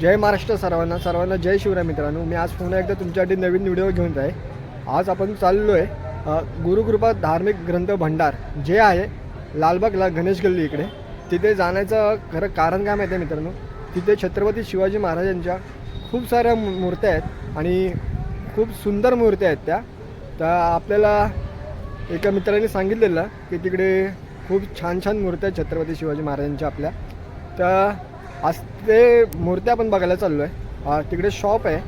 जय महाराष्ट्र सर्वांना सर्वांना जय शिवराय मित्रांनो. मी आज पुन्हा एकदा तुमच्यासाठी नवीन व्हिडिओ घेऊन आहे आज आपण चाललो आहे गुरुकृपा धार्मिक ग्रंथ भंडार जे आहे लालबागला गणेश गल्ली इकडे. तिथे जाण्याचं खरं कारण काय माहिती आहे मित्रांनो? तिथे छत्रपती शिवाजी महाराजांच्या खूप साऱ्या मू- मूर्त्या आहेत आणि खूप सुंदर मूर्त्या आहेत त्या. तर आपल्याला एका मित्राने सांगितलेलं की तिकडे खूप छान छान मूर्त्या आहेत छत्रपती शिवाजी महाराजांच्या आपल्या. तर आज ते मूर्त्या आपण बघायला चाललो आहे तिकडे शॉप आहे.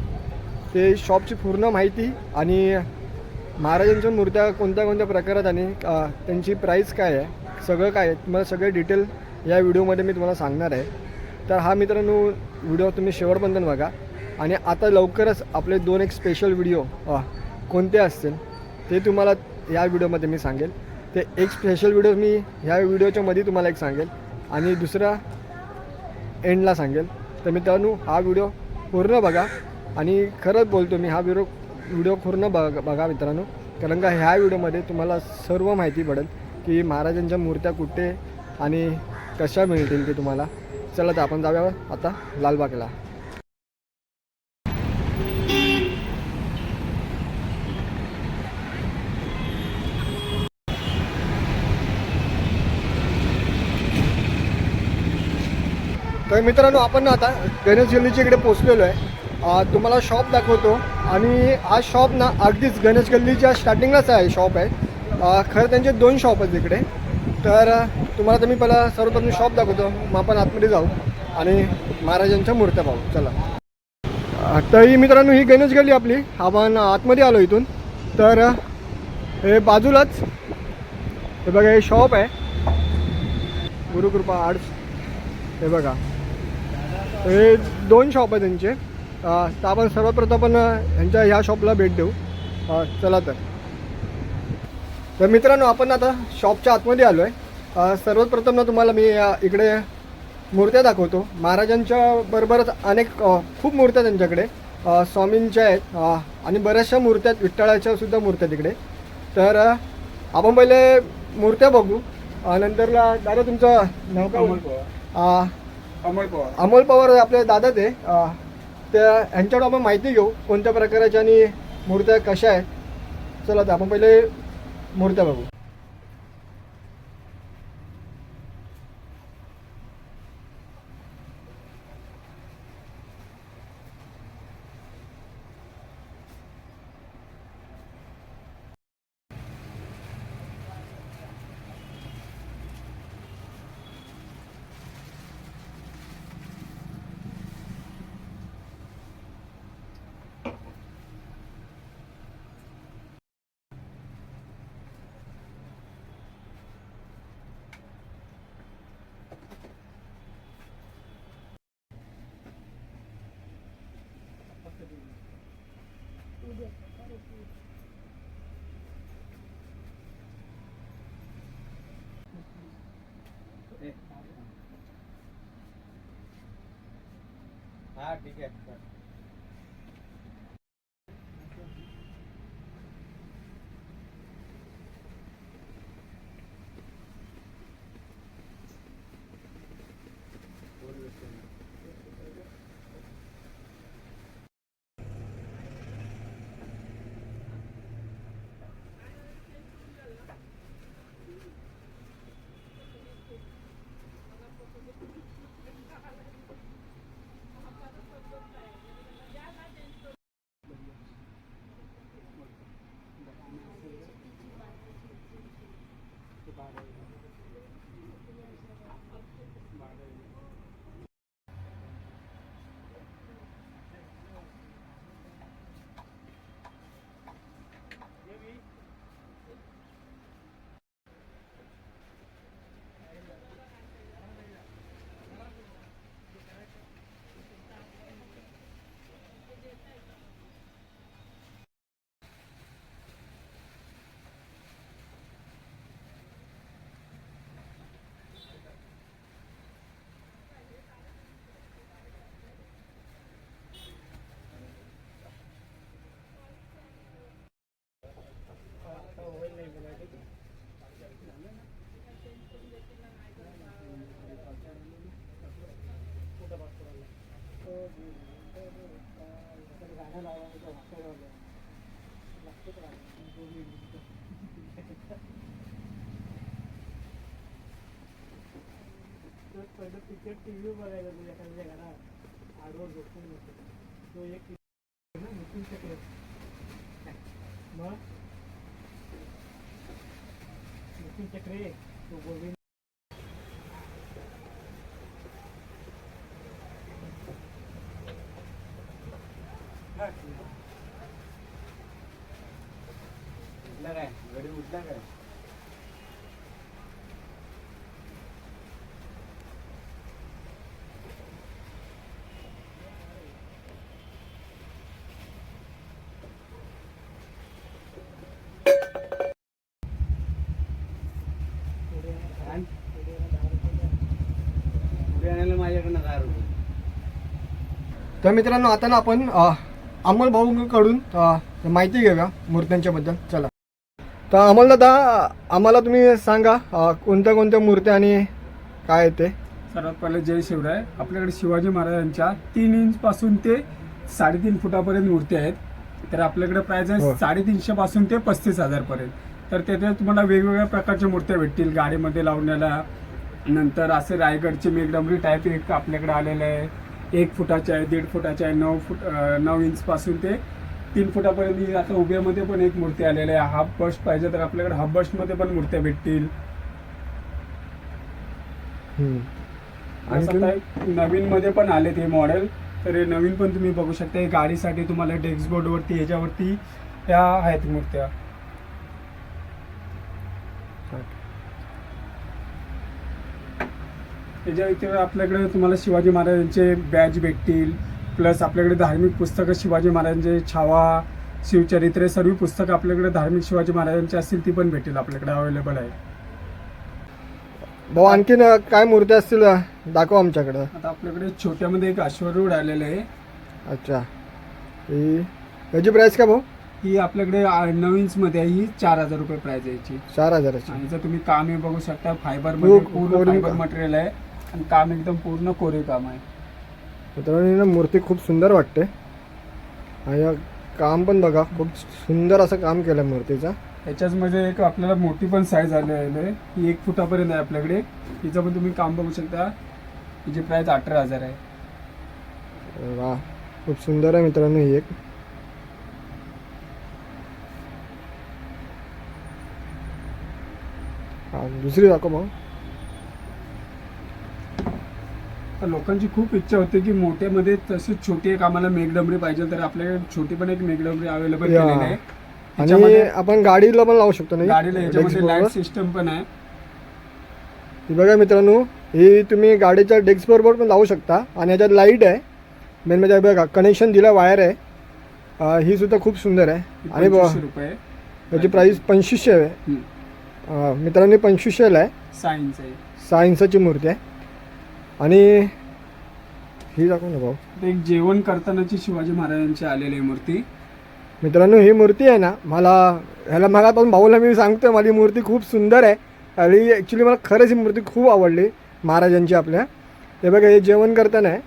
ते शॉपची पूर्ण माहिती आणि महाराजांच्या मूर्त्या कोणत्या कोणत्या प्रकारात आणि त्यांची प्राईस काय आहे सगळं काय आहे तुम्हाला सगळे डिटेल या व्हिडिओमध्ये मी तुम्हाला सांगणार आहे. तर हा मित्रांनो व्हिडिओ तुम्ही शेवटपर्यंत बघा. आणि आता लवकरच आपले दोन एक स्पेशल व्हिडिओ कोणते असतील ते तुम्हाला या व्हिडिओमध्ये मी सांगेल. ते एक स्पेशल व्हिडिओ मी ह्या व्हिडिओच्या मध्ये तुम्हाला एक सांगेल. आणि दुसरा एंडला सांगेल. तर मित्रांनो हा व्हिडिओ पूर्ण बघा. आणि खरंच बोलतो मी हा व्हिडिओ व्हिडिओ पूर्ण बघ बघा मित्रांनो. कारण का ह्या व्हिडिओमध्ये तुम्हाला सर्व माहिती पडेल की महाराजांच्या मूर्त्या कुठे आणि कशा मिळतील ते तुम्हाला. चला तर आपण जाऊया आता लालबागला. तर मित्रांनो आपण ना आता गणेश गल्लीच्या इकडे पोचलेलो आहे. तुम्हाला शॉप दाखवतो. आणि हा शॉप ना अगदीच गणेश गल्लीच्या स्टार्टिंगलाच आहे शॉप आहे. खरं त्यांचे दोन शॉप आहेत इकडे. तर तुम्हाला तर मी पहिला सर्वप्रथम शॉप दाखवतो. मग आपण आतमध्ये जाऊ. आणि महाराजांच्या मूर्त्या पाहू. चला. तर ही मित्रांनो ही गणेश गल्ली आपली. आपण आतमध्ये आलो इथून. तर हे बाजूलाच हे बघा हे शॉप आहे. गुरुकृपा आर्ट्स हे बघा. हे दोन शॉप आहे त्यांचे. तर आपण सर्वप्रथम आपण अं, यांच्या ह्या शॉपला भेट देऊ. चला तर. तर मित्रांनो आपण आता शॉपच्या आतमध्ये आलो आहे सर्वप्रथम ना तुम्हाला मी इकडे मूर्त्या दाखवतो. महाराजांच्या बरोबरच अनेक खूप मूर्त्या त्यांच्याकडे. स्वामींच्या आहेत आणि बऱ्याचशा मूर्त्या आहेत. विठ्ठलाच्या सुद्धा मूर्त्या तिकडे. तर आपण पहिले मूर्त्या बघू. नंतरला दादा तुमचं नाव काय? अमोल पवार. अमोल पवार आपले दादा ते. त्या ह्यांच्याकडून आपण माहिती घेऊ कोणत्या प्रकाराच्या आणि मूर्त्या कशा आहेत. चला तर आपण पहिले मूर्त्या बघू. हा ठीक आहे. गाणं लावायचं वाटतं लक्षात राहिलं पहिलं पिक्चर टी बघायला म्हणजे एखाद्या घरात आडवर झोपून तो एक ना नितीन शकत चक्र आहे. तो गोविंद. उठला काय? गडी उठला काय आण. पुढे आणायला माझ्याकडनं दहा रुपये तर मित्रांनो आता ना आपण अमोल भाऊकडून माहिती घेऊया मूर्त्यांच्या बद्दल. चला. तर अमोल दादा आम्हाला तुम्ही सांगा कोणत्या कोणत्या मूर्त्या आणि काय आहे ते? सर्वात पहिले जय शिवराय. आपल्याकडे शिवाजी महाराजांच्या तीन इंच पासून ते साडेतीन फुटापर्यंत मूर्ती आहेत. तर आपल्याकडे प्राइस हो. आहे साडेतीनशे पासून ते पस्तीस हजार पर्यंत. तर त्याच्यात तुम्हाला वेगवेगळ्या प्रकारच्या मूर्त्या भेटतील. गाडीमध्ये लावण्याला नंतर असे रायगडचे मेघडंबरी टाईप एक आपल्याकडे आलेले आहे. एक फुटाचे आहे दीड फुटाचे आहे नऊ फुट नऊ इंच पासून ते तीन फुटापर्यंत. आता उभ्यामध्ये पण एक मूर्ती आलेली आहे. हाफ बस्ट पाहिजे तर आपल्याकडे हाफ बस्टमध्ये पण मूर्त्या भेटतील. नवीन मध्ये पण आले ते मॉडेल. तर हे नवीन पण तुम्ही बघू शकता. हे गाडीसाठी तुम्हाला डेस्कबोर्ड वरती ह्याच्यावरती ह्या आहेत मूर्त्या. त्याच्या व्यतिरिक्त आपल्याकडे तुम्हाला शिवाजी महाराजांचे बॅच भेटतील. प्लस आपल्याकडे धार्मिक पुस्तकं शिवाजी महाराजांचे छावा शिवचरित्र सर्व पुस्तकं आपल्याकडे धार्मिक शिवाजी महाराजांची असतील ती पण भेटेल आपल्याकडे अवेलेबल आहे. भाऊ आणखीन काय मूर्त्या असतील दाखवा आमच्याकडं. आता आपल्याकडे छोट्यामध्ये एक अश्वरूढ आलेलं आहे. अच्छा. ही याची प्राईस का भाऊ? ही आपल्याकडे आ- नऊ इंच मध्ये आहे. ही चार हजार रुपये प्राइस आहे याची. चार हजाराची. आणि जर तुम्ही काम हे बघू शकता फायबरमध्ये खूप पूर्ण फायबर. मटेरियल आहे. आणि काम एकदम पूर्ण कोरीव काम आहे. मित्रांनो ही ना मूर्ती खूप सुंदर वाटते. आणि काम पण बघा खूप सुंदर असं काम केलं मूर्तीचं. त्याच्याच मध्ये एक आपल्याला मोठी पण साईज आली आहे. ही एक फुटापर्यंत आहे आपल्याकडे. तिचं पण तुम्ही काम बघू शकता. हिची प्राइस अठरा हजार आहे. वा खूप सुंदर आहे मित्रांनो ही एक. हा दुसरी दाखव भाऊ तर लोकांची खूप इच्छा होते की मोठ्यामध्ये तशी छोटी एक आम्हाला मेघडंबरी पाहिजे तर आपल्याकडे छोटी पण एक मेघडंबरी अवेलेबल. केलेली आहे. आणि त्याच्यामध्ये आपण गाडीला पण लावू शकतो नाही गाडीला याच्यामध्ये लाइट. सिस्टम पण आहे. ही बघा मित्रांनो ही तुम्ही गाडीच्या डेस्क बरोबर पण लावू शकता. आणि याच्यात लाइट आहे. मेन म्हणजे हे बघा कनेक्शन दिला वायर आहे. अं, ही सुद्धा खूप सुंदर आहे. आणि ब- 2500 रुपये याची प्राईस पंचवीसशे आहे. हम्म. अं, मित्रांनो पंचवीसशेला आहे. सायन्स आहे. इंचाची मूर्ती आहे. आणि ही दाखव. ना भाऊ एक जेवण करतानाची शिवाजी महाराजांची आलेली मूर्ती. मित्रांनो ही मूर्ती आहे ना मला ह्याला मगापासून भाऊला मी सांगतोय मला ही मूर्ती खूप सुंदर आहे. आणि ॲक्च्युली मला खरंच ही मूर्ती खूप आवडली महाराजांची आपल्या. हे बघा हे जेवण करताना आहे.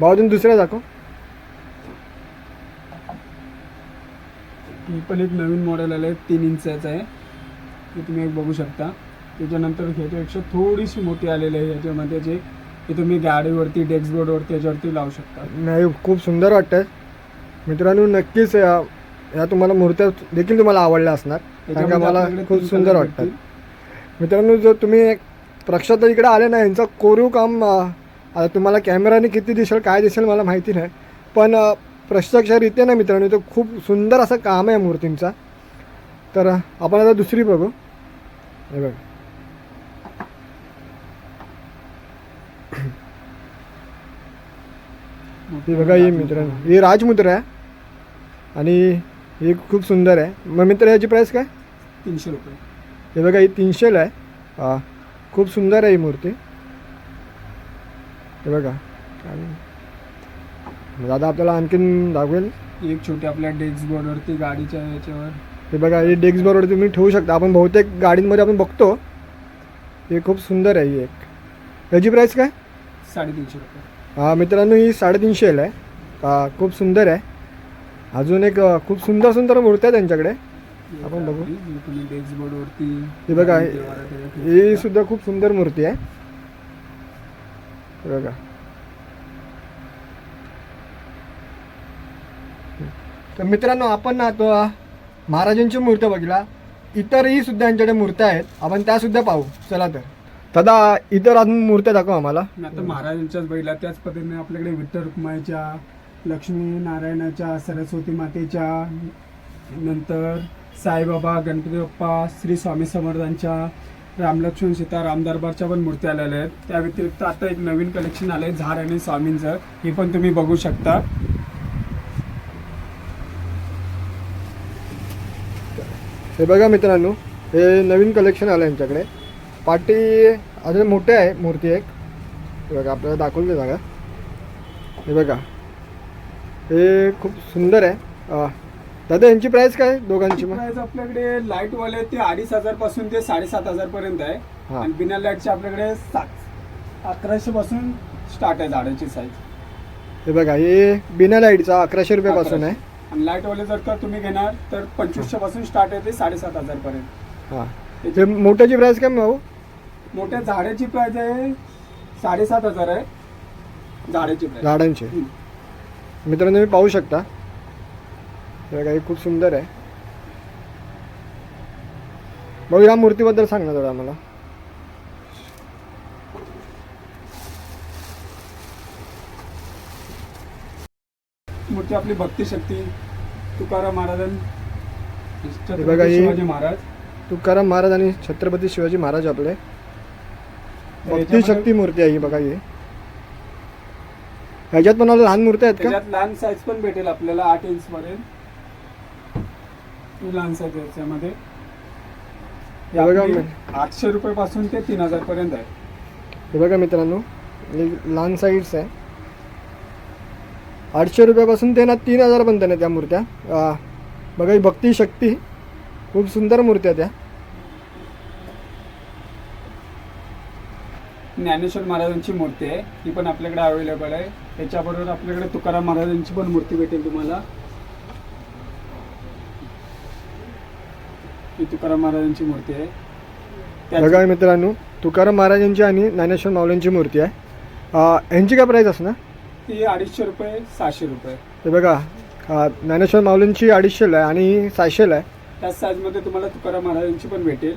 भाऊ तुम्ही दुसऱ्या दाखव. ही पण एक नवीन मॉडेल आलं आहे तीन इंचाचं आहे. ते तुम्ही एक बघू शकता. त्याच्यानंतर ह्याच्यापेक्षा थोडीशी मोठी आलेली आहे याच्यामध्ये जे हे तुम्ही गाडीवरती डेस्कबोर्डवरती याच्यावरती लावू शकता. नाही खूप सुंदर वाटतं मित्रांनो नक्कीच या या तुम्हाला मूर्त्या देखील तुम्हाला आवडल्या असणार. कारण का मला खूप सुंदर वाटतात भेटतील. मित्रांनो जर तुम्ही प्रक्षात इकडे आले ना यांचं कोरीव काम आता तुम्हाला कॅमेराने किती दिसेल काय दिसेल मला माहिती नाही. पण प्रत्यक्षरित्या ना मित्रांनो तो खूप सुंदर असं काम आहे मूर्तींचा. तर आपण आता दुसरी बघू. हे बघ. ही बघा ही मित्रांनो ही राजमुद्रा आहे. आणि ही खूप सुंदर आहे. मग मित्र याची प्राईस काय? तीनशे रुपये. हे बघा ही तीनशेला आहे. हा खूप सुंदर आहे ही मूर्ती. हे बघा. आणि दादा आपल्याला आणखीन दाखवेल? एक छोटी आपल्या डेस्कबोर्डवरती गाडीच्या याच्यावर. हे बघा ही डेस्क बरोबर तुम्ही ठेवू शकता. आपण बहुतेक गाडींमध्ये आपण बघतो. हे खूप सुंदर आहे ही एक. याची प्राईस काय? साडेतीनशे रुपये. हा मित्रांनो ही साडेतीनशेला आहे. हा, खूप सुंदर आहे. अजून एक खूप सुंदर सुंदर मूर्त्या आहेत त्यांच्याकडे. आपण बघू. ही तुम्ही डेस्क बोर्डवरती. हे बघा, हे-. सुद्धा खूप सुंदर मूर्ती आहे. हे बघा. तर मित्रांनो आपण ना तो महाराजांची मूर्त्या बघितला. इतरही सुद्धा यांच्याकडे मूर्त्या आहेत. आपण त्या सुद्धा पाहू. चला तर. दादा इतर अजून मूर्त्या दाखव आम्हाला. आता महाराजांच्याच बैला त्याच पद्धतीने आपल्याकडे विठ्ठल रुक्माईच्या लक्ष्मी नारायणाच्या सरस्वती मातेच्या नंतर साईबाबा गणपती बाप्पा श्री स्वामी समर्थांच्या रामलक्ष्मण सीता रामदरबारच्या पण मूर्त्या आलेल्या आहेत. त्या व्यतिरिक्त आता एक नवीन कलेक्शन आलं आहे झाड आणि स्वामींचं. हे पण तुम्ही बघू शकता. हे बघा मित्रांनो हे नवीन कलेक्शन आलं यांच्याकडे. पाटी अजून मोठे आहे मूर्ती एक. हे बघा आपल्याला दाखवली जागा. हे बघा. हे खूप सुंदर आहे. दादा यांची प्राईस काय दोघांची प्राइस आपल्याकडे लाइट वाले ते अडीच हजारपासून ते साडेसात हजार पर्यंत आहे. हा. आणि बिना लाईटचे आपल्याकडे सात अकराशे पासून स्टार्ट आहे झाडाची साईज हे बघा हे बिना लाईटचा अकराशे रुपयापासून आहे. आणि लाइट वाले जर का तुम्ही घेणार तर पंचवीसशे पासून स्टार्ट आहे ते साडेसात हजार पर्यंत हां मोठ्याची प्राईस काय भाऊ? मोठ्या झाडाची प्राइस आहे साडेसात हजार आहे. झाडाची प्राइस झाडांची. मित्रांनो तुम्ही पाहू शकता. हे बघा हे खूप सुंदर आहे. भाऊ या मूर्तीबद्दल सांग ना थोडं आम्हाला. मूर्ती आपली भक्ती शक्ती. तुकाराम महाराजां हे बघा ही- शिवाजी महाराज. तुकाराम महाराज आणि छत्रपती शिवाजी महाराज आपले. भक्ती याच्यामध्ये- शक्ती मूर्ती आहे ही बघा ही. ह्याच्यात पण मला लहान मूर्ती आहेत का? त्याच्यात लहान साईज पण भेटेल आपल्याला आठ इंच पर्यंत. ही लहान साईज याच्यामध्ये. ही हे बघा आपली आठशे रुपये पासून ते तीन हजार पर्यंत आहे. हे बघा मित्रांनो हे लहान साईड्स आहे. आठशे रुपयापासून ते ना तीन हजारपर्यंत ना त्या मूर्त्या. बघा ही भक्ती शक्ती. खूप सुंदर मूर्त्या त्या. ज्ञानेश्वर महाराजांची मूर्ती आहे. ही पण आपल्याकडे अवेलेबल आहे. त्याच्याबरोबर आपल्याकडे तुकाराम महाराजांची पण मूर्ती भेटेल तुम्हाला. ही तुकाराम महाराजांची मूर्ती आहे. बघा मित्रांनो तुकाराम महाराजांची आणि ज्ञानेश्वर माऊलींची मूर्ती आहे. यांची काय प्राईस असणार? ती अडीचशे रुपये सहाशे रुपये. हे बघा ज्ञानेश्वर माऊलींची अडीचशेला आहे आणि सहाशेला आहे. त्याच साईजमध्ये तुम्हाला तुकाराम महाराजांची पण भेटेल.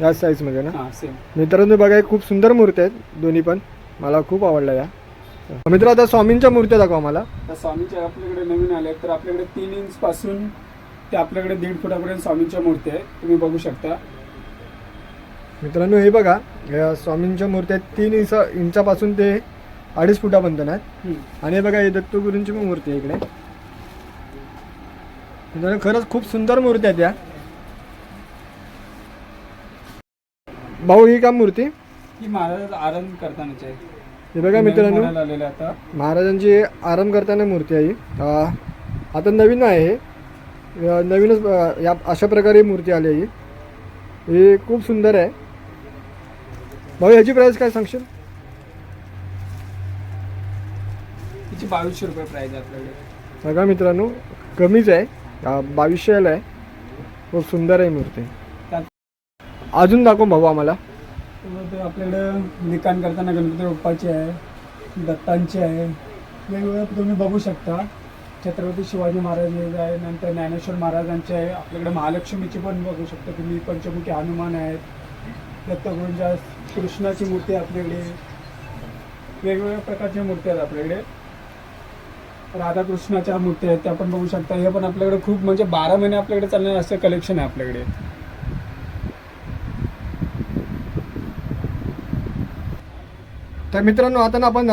याच साईजमध्ये ना? हां सेम मित्रांनो बघा हे खूप सुंदर मूर्त्या आहेत दोन्ही पण. मला खूप आवडल्या या. मित्र आता स्वामींच्या मूर्त्या दाखवा मला. तर स्वामीच्या आपल्याकडे नवीन आले तर आपल्याकडे तीन इंच पासून ते आपल्याकडे दीड फुटापर्यंत स्वामींच्या मूर्ती आहे तुम्ही बघू शकता. मित्रांनो हे बघा या स्वामींच्या मूर्त्या आहेत. तीन इंच इंचापासून ते अडीच फुटापर्यंत आहेत. आणि हे बघा हे दत्तगुरूंची पण मूर्ती आहे इकडे. मित्रांनो खरंच खूप सुंदर मूर्ती आहेत या. भाऊ ही का मूर्ती? ही महाराज आराधन करतानाची आहे. हे बघा मित्रांनो. आहे महाराजांची आराम करताना मूर्ती आहे आता नवीन आहे हे. नवीनच या अशा प्रकारे मूर्ती आली आहे ही. ही खूप सुंदर आहे. भाऊ ह्याची प्राईस काय सांगशील? बावीसशे रुपये प्राइस आहे आपल्याकडे. बघा मित्रांनो कमीच आहे. अं, बावीसशेला आहे. खूप सुंदर आहे मूर्ती. त्यात अजून दाखव भाऊ आम्हाला. ते आपल्याकडं लिखाण करताना गणपती बाप्पाची आहे दत्तांची आहे. वेगवेगळं तुम्ही बघू शकता. छत्रपती शिवाजी महाराज आहे नंतर ज्ञानेश्वर महाराजांचे आहे. आपल्याकडे महालक्ष्मीची पण बघू शकता तुम्ही. पंचमुखी हनुमान आहेत. दत्तगुरूंच्या कृष्णाची मूर्ती आहे आपल्याकडे. वेगवेगळ्या प्रकारच्या मूर्ती आहेत आपल्याकडे. राधाकृष्णाच्या मूर्ती आहेत त्या पण बघू शकता. हे पण आपल्याकडे खूप म्हणजे बारा महिने आपल्याकडे चालणारे असं कलेक्शन आहे आपल्याकडे. तर मित्रांनो आता ना आपण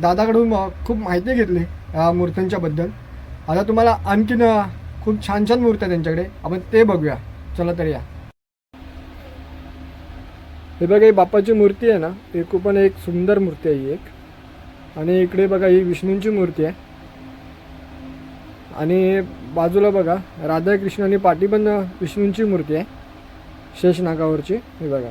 दादाकडून खूप माहिती घेतली मूर्त्यांच्या मूर्त्यांच्याबद्दल आता तुम्हाला आणखीन खूप छान छान मूर्त्या त्यांच्याकडे. आपण ते बघूया. चला तर या. हे बघा ही बाप्पाची मूर्ती आहे ना. ही खूप एक सुंदर मूर्ती आहे ही एक. आणि इकडे बघा ही विष्णूंची मूर्ती आहे. आणि बाजूला बघा राधाकृष्ण आणि पाठी पण विष्णूंची मूर्ती आहे. शेषनागावरची हे बघा.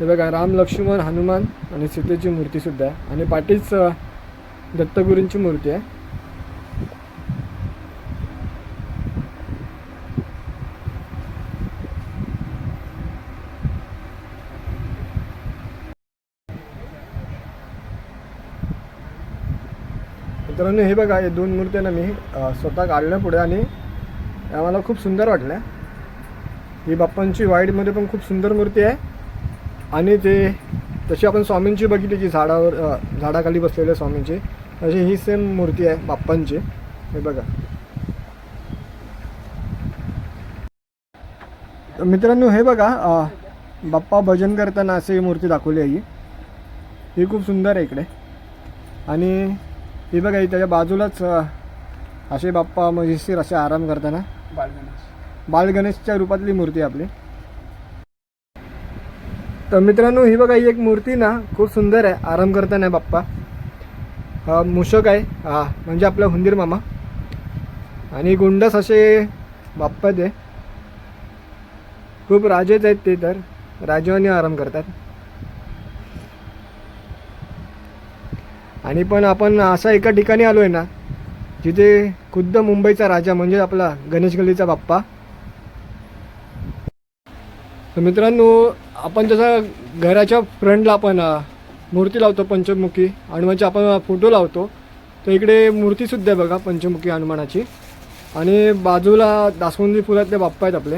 हे बघा राम लक्ष्मण हनुमान आणि सीतेची मूर्ती सुद्धा आहे. आणि पाठीच दत्तगुरूंची मूर्ती आहे. मित्रांनो हे बघा हे दोन मूर्त्या ना मी स्वतः काढल्या पुढे आणि आम्हाला खूप सुंदर वाटल्या ही बाप्पांची वाईडमध्ये पण खूप सुंदर मूर्ती आहे. आणि ते तशी आपण स्वामींची बघितली की झाडावर झाडाखाली बसलेल्या स्वामींची तशी ही सेम मूर्ती आहे बाप्पांची. हे बघा. मित्रांनो हे बघा बाप्पा भजन करताना अशी ही मूर्ती दाखवली आहे ही. ही खूप सुंदर आहे इकडे. आणि हे बघा ही त्याच्या बाजूलाच असे बाप्पा मजेशीर असे आराम करताना. बालगणेश बाल गणेशच्या रूपातली मूर्ती आहे आपली. तर मित्रांनो ही बघा ही एक मूर्ती ना खूप सुंदर आहे आराम करताना बाप्पा. हा मूषक आहे हा म्हणजे आपला हुंदीर मामा. आणि गुंडस असे बाप्पा ते. खूप राजेच आहेत ते तर राजवानी आराम करतात. आणि पण आपण असा एका ठिकाणी आलो आहे ना जिथे खुद्द मुंबईचा राजा म्हणजे आपला गणेश गल्लीचा बाप्पा. तर मित्रांनो आपण जसं घराच्या फ्रंटला आपण मूर्ती लावतो पंचमुखी हनुमानचे आपण फोटो लावतो. तर इकडे मूर्तीसुद्धा आहे बघा पंचमुखी हनुमानाची. आणि बाजूला दासवंदी फुलातले बाप्पा आहेत आपले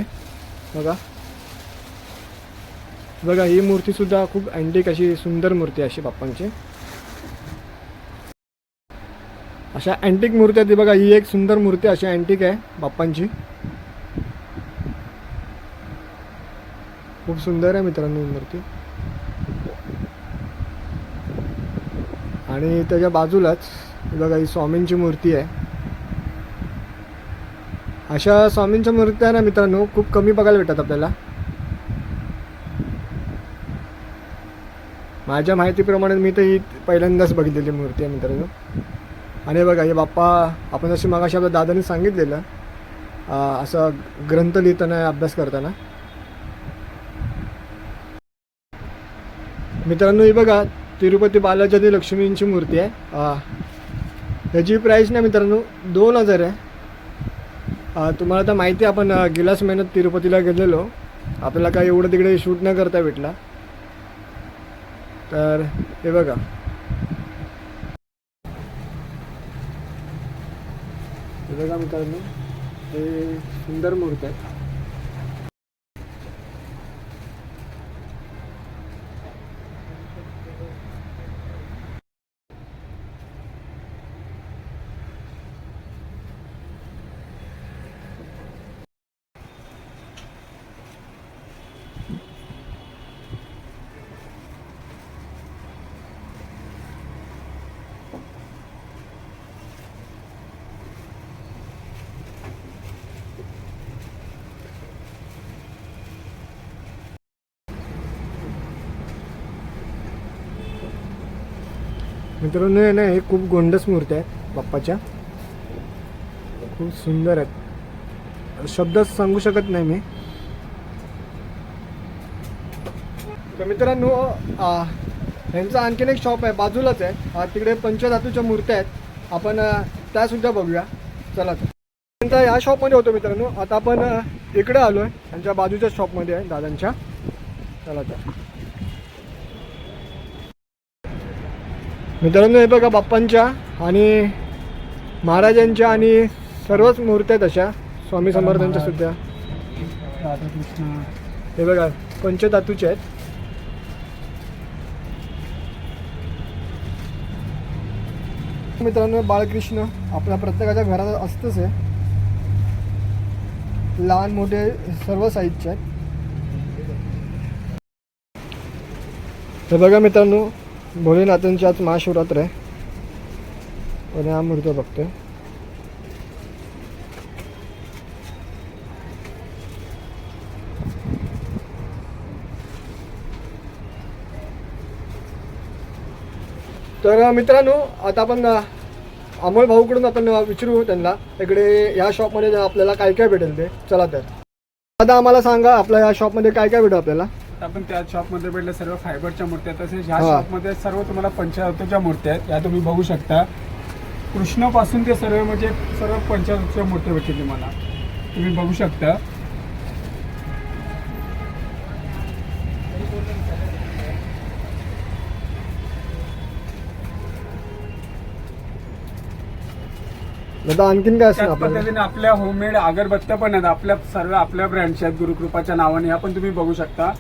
बघा. बघा ही मूर्तीसुद्धा खूप अँटिक अशी सुंदर मूर्ती आहे अशी बाप्पांची. अशा अँटिक मूर्त्या ती बघा ही एक सुंदर मूर्ती अशी अँटिक आहे बाप्पांची. खूप सुंदर आहे मित्रांनो ही मूर्ती. आणि त्याच्या बाजूलाच बघा ही स्वामींची मूर्ती आहे. अशा स्वामींच्या मूर्त्या ना मित्रांनो खूप कमी बघायला भेटतात आपल्याला. माझ्या माहितीप्रमाणे मी तर ही पहिल्यांदाच बघितलेली मूर्ती आहे मित्रांनो. आणि बघा हे बाप्पा आपण जशी मगाशी आपल्या दादाने सांगितलेलं असं ग्रंथ लिहिताना अभ्यास करताना. मित्रांनो ही बघा तिरुपती बालाजी लक्ष्मींची मूर्ती आहे. ह्याची त्याची प्राईस ना मित्रांनो दोन हजार आहे. तुम्हाला तर माहिती आहे आपण गेल्याच महिन्यात तिरुपतीला गेलेलो. आपल्याला काही एवढं तिकडे शूट न करता भेटला. तर हे बघा. हे बघा मित्रांनो हे सुंदर मूर्ती आहे. मित्रांनो हे ना हे खूप गोंडस मूर्ती आहेत बाप्पाच्या. खूप सुंदर आहेत. शब्दच सांगू शकत नाही मी. तर मित्रांनो ह्यांचं आणखीन एक शॉप आहे बाजूलाच आहे. तिकडे पंचधातूच्या मूर्त्या आहेत. आपण त्यासुद्धा बघूया. चला तर या शॉपमध्ये होतो मित्रांनो. आता आपण इकडे आलो आहे त्यांच्या बाजूच्या शॉपमध्ये आहे दादांच्या. चला तर मित्रांनो हे बघा बाप्पांच्या आणि महाराजांच्या आणि सर्वच मूर्त्या आहेत अशा. स्वामी समर्थांच्या सुद्धा. हे बघा पंचधातूचे आहेत. मित्रांनो बाळकृष्ण आपल्या प्रत्येकाच्या घरात असतंच आहे लहान मोठे सर्व साईजचे आहेत. हे बघा मित्रांनो भोलेनाथांची आज महाशिवरात्र आहे. आणि हा मूर्ती बघतोय. तर तर मित्रांनो आता आपण अमोल भाऊकडून आपण विचारू त्यांना. इकडे या शॉपमध्ये आपल्याला काय काय भेटेल ते. चला तर. आता आम्हाला सांगा आपल्या या शॉपमध्ये काय काय भेटेल आपल्याला? आपण त्या शॉपमध्ये भेटल्या सर्व फायबरच्या मूर्त्या आहेत. तसेच ह्या हा. शॉपमध्ये सर्व तुम्हाला पंचावृत्तीच्या मूर्त्या आहेत. या तुम्ही बघू शकता. कृष्णापासून ते सर्व म्हणजे सर्व पंचावृत्तीच्या मूर्त्या भेटतील तुम्हाला. तुम्ही बघू शकता. आणखीन काय असेल त्याच आपल्याला पद्धतीने आपल्या होममेड अगरबत्त्या पण आहेत. आपल्या सर्व आपल्या ब्रँडच्या आहेत. गुरुकृपाच्या नावाने. ह्या पण तुम्ही बघू शकता.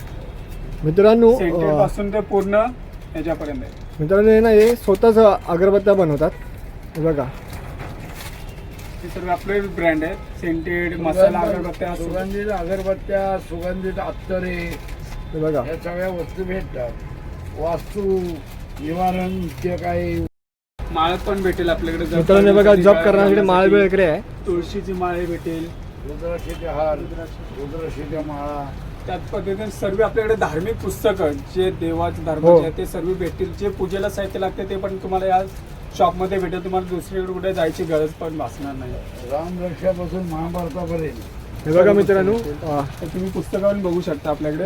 मित्रांनो पासून ते पूर्ण याच्यापर्यंत आहे. मित्रांनो हे ना हे स्वतःच अगरबत्त्या बनवतात. हे बघा. हे सर्व आपले ब्रँड आहेत. सेंटेड मसाला अगरबत्त्या. सुगंधित अगरबत्त्या सुगंधित अत्तरे. हे बघा. या सगळ्या वस्तू भेटतात. वास्तू निवारण जे काही माळ पण भेटेल आपल्याकडे. जप मित्रांनो हे बघा करण्यासाठी, जॉब करण्यासाठी माळ. वगैरे आहे. तुळशीची माळे भेटेल. रुद्राक्षीचे हार रुद्राक्षीच्या माळा. त्याच पद्धतीने सर्व आपल्याकडे धार्मिक पुस्तकं जे देवाचे हो. धर्माचे आहेत ते सर्व भेटतील. जे पूजेला साहित्य लागते ते पण तुम्हाला या शॉपमध्ये भेटेल. तुम्हाला दुसरीकडे कुठे जायची गरज पण भासणार नाही. रामरक्षापासून महाभारतापर्यंत. हे बघा मित्रांनो तुम्ही पुस्तकावरून बघू शकता आपल्याकडे.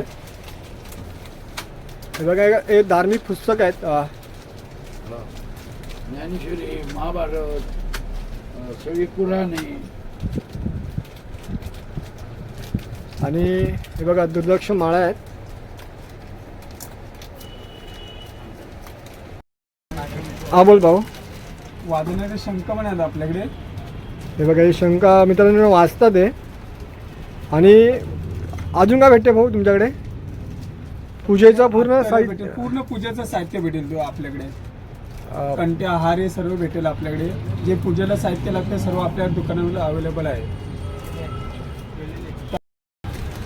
हे बघा हे- हे धार्मिक पुस्तक आहेत. ज्ञानेश्वरी महाभारत सगळी पुराणे आणि हे बघा दुर्लक्ष माळा आहेत. हा बोल भाऊ. वादनाचे शंख पण आहेत आपल्याकडे. हे बघा हे शंका मित्रांनो वाचतात आहे आणि अजून काय भेटते भाऊ तुमच्याकडे? पूजेचा पूर्ण. साहित्य. पूर्ण पूजेचं साहित्य भेटेल तो आपल्याकडे. अ, कंट्या हार हे सर्व भेटेल आपल्याकडे. जे पूजेला साहित्य लागते सर्व आपल्या दुकानावर अवेलेबल आहे.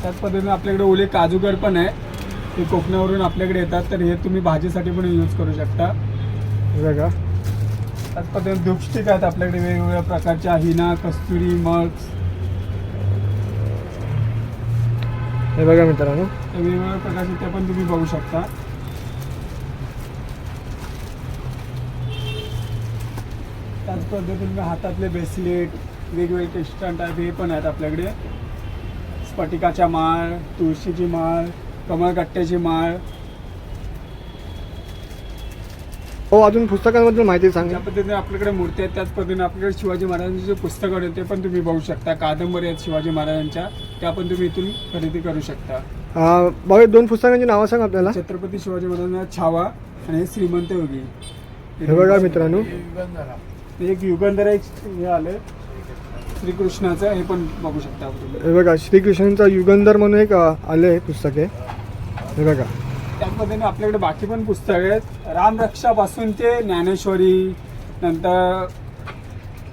त्याच पद्धतीने आपल्याकडे ओले काजूगर पण आहे. ते कोकणावरून आपल्याकडे येतात. तर हे तुम्ही भाजीसाठी पण यूज करू शकता. हे बघा. त्याच पद्धतीने धूपस्टिक आहेत आपल्याकडे वेगवेगळ्या प्रकारच्या. हिना कस्तुरी मग्स हे बघा मित्रांनो. त्या वेगवेगळ्या प्रकारचे ते पण तुम्ही बघू शकता. त्याच पद्धतीने हातातले ब्रेसलेट वेगवेगळे क्रिस्टन टाईप हे पण आहेत आपल्याकडे. स्फटिकाच्या माळ तुळशीची माळ कमळगट्ट्याची माळ. हो अजून पुस्तकांबद्दल माहिती सांगा. ज्या पद्धतीने आपल्याकडे मूर्ती आहेत त्याच पद्धतीने आपल्याकडे शिवाजी महाराजांचे जे पुस्तकं आहेत ते पण तुम्ही बघू शकता. कादंबरी आहेत शिवाजी महाराजांच्या त्या पण तुम्ही इथून खरेदी करू शकता. अ, भाऊ हे दोन पुस्तकांची नावं सांग आपल्याला. छत्रपती शिवाजी महाराजांचा छावा आणि श्रीमंत योगी. हे बघा मित्रांनो. युगंधरा एक युगंधर एक हे आले श्रीकृष्णाचं हे पण बघू शकता तुम्ही हे बघा श्रीकृष्णांचा युगंधर म्हणून एक आले पुस्तक आहे. हे बघा. पद्धतीने आपल्याकडे बाकी पण पुस्तकं आहेत. रामरक्षापासून ते ज्ञानेश्वरी नंतर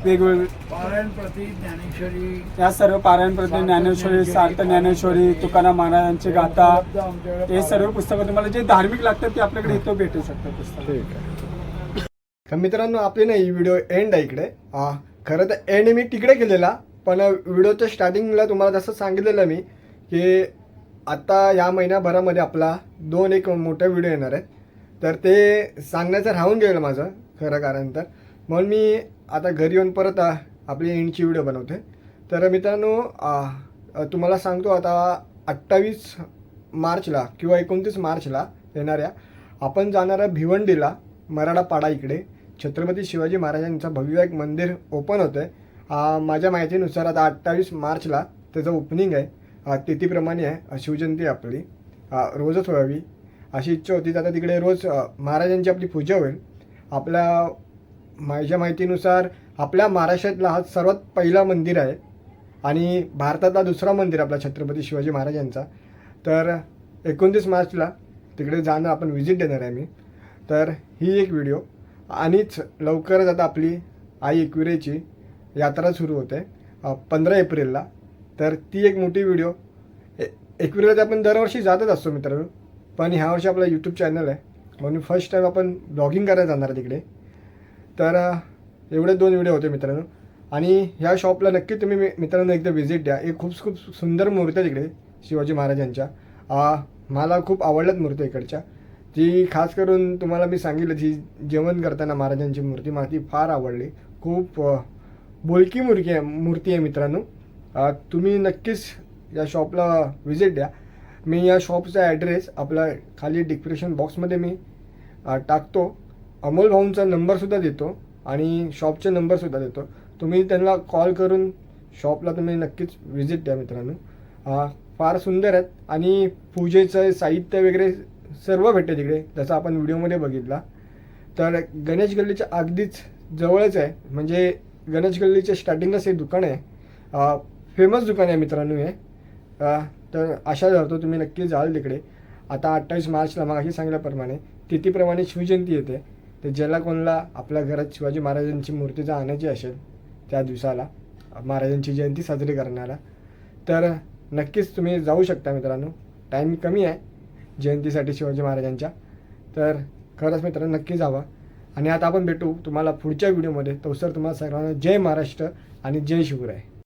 वेगवेगळे पारायण प्रती ज्ञानेश्वरी. या सर्व पारायण प्रति ज्ञानेश्वरी सार्थ ज्ञानेश्वरी तुकाराम महाराजांची गाथा. उपलब्ध आमच्याकडे हे सर्व पुस्तकं तुम्हाला जे धार्मिक लागतात ते आपल्याकडे इथं भेटू शकतात पुस्तक. ठीक आहे. तर मित्रांनो आपली ना ही व्हिडिओ एंड आहे इकडे. हा खरं तर एंड मी तिकडे केलेला पण व्हिडिओच्या स्टार्टिंगला तुम्हाला जसं सांगितलेलं मी की आता या महिन्याभरामध्ये आपला दोन एक मोठे व्हिडिओ येणार आहेत. तर ते सांगण्याचं राहून गेलं माझं खरं कारण तर. म्हणून मी आता घरी येऊन परत आपली एंडची व्हिडिओ बनवते तर मित्रांनो तुम्हाला सांगतो आता अठ्ठावीस मार्चला किंवा एकोणतीस मार्चला येणाऱ्या आपण जाणाऱ्या भिवंडीला मराठा इकडे. छत्रपती शिवाजी महाराजांचं भव्य एक मंदिर ओपन होतं आहे माझ्या माहितीनुसार आता अठ्ठावीस मार्चला त्याचं ओपनिंग आहे. तिथीप्रमाणे आहे. शिवजयंती आपली. रोजच व्हावी. अशी इच्छा होती. तर आता तिकडे रोज महाराजांची आपली पूजा होईल. आपल्या माझ्या माहितीनुसार आपल्या महाराष्ट्रातला हा सर्वात पहिला मंदिर आहे. आणि भारतातला दुसरा मंदिर आपला छत्रपती शिवाजी महाराजांचा. तर एकोणतीस मार्चला तिकडे जाणं आपण व्हिजिट देणार आहे मी. तर ही एक व्हिडिओ आणिच लवकरच आता आपली आई एकविरेची यात्रा सुरू होते पंधरा एप्रिलला. तर ती एक मोठी व्हिडिओ ए एकविरेला तर आपण दरवर्षी जातच असतो मित्रांनो. पण ह्या वर्षी आपला यूट्यूब चॅनल आहे. म्हणून फर्स्ट टाईम आपण ब्लॉगिंग करायला जाणार आहे तिकडे. तर एवढे दोन व्हिडिओ होते मित्रांनो. आणि ह्या शॉपला नक्की तुम्ही मि- मित्रांनो एकदा व्हिजिट द्या. एक खूप खूप सुंदर मूर्ती आहे तिकडे शिवाजी महाराजांच्या. मला खूप आवडल्यात मूर्त्या इकडच्या. ती खास करून तुम्हाला मी सांगितलं ती जेवण करताना महाराजांची मूर्ती मला ती फार आवडली. खूप बोलकी मूर्ती आहे मूर्ती आहे मित्रांनो. तुम्ही नक्कीच या शॉपला व्हिजिट द्या. मी या शॉपचा ॲड्रेस आपला खाली डिस्क्रिप्शन बॉक्समध्ये मी टाकतो. अमोल भाऊंचा नंबरसुद्धा देतो आणि शॉपचे नंबरसुद्धा देतो. तुम्ही त्यांना कॉल करून शॉपला तुम्ही नक्कीच व्हिजिट द्या मित्रांनो. फार सुंदर आहेत आणि पूजेचं साहित्य वगैरे सर्व भेटतं तिकडे. जसं आपण व्हिडिओमध्ये बघितला. तर गणेश गल्लीच्या अगदीच जवळच आहे. म्हणजे गणेश गल्लीच्या स्टार्टिंगलाच हे दुकान आहे. फेमस दुकान आहे मित्रांनो हे. तर आशा धरतो तुम्ही नक्की जाल तिकडे. आता अठ्ठावीस मार्चला मागाशी सांगितल्याप्रमाणे तिथीप्रमाणे शिवजयंती येते. तर ज्याला कोणाला आपल्या घरात शिवाजी महाराजांची मूर्ती जर आणायची असेल त्या दिवसाला महाराजांची जयंती साजरी करण्याला तर नक्कीच तुम्ही जाऊ शकता मित्रांनो. टाईम कमी आहे. जयंतीसाठी शिवाजी महाराजांच्या. तर खरंच मित्रांनो नक्की जावा. आणि आता आपण भेटू तुम्हाला पुढच्या व्हिडिओमध्ये. तो सर तुम्हाला सर्वांना जय महाराष्ट्र आणि जय शिवराय.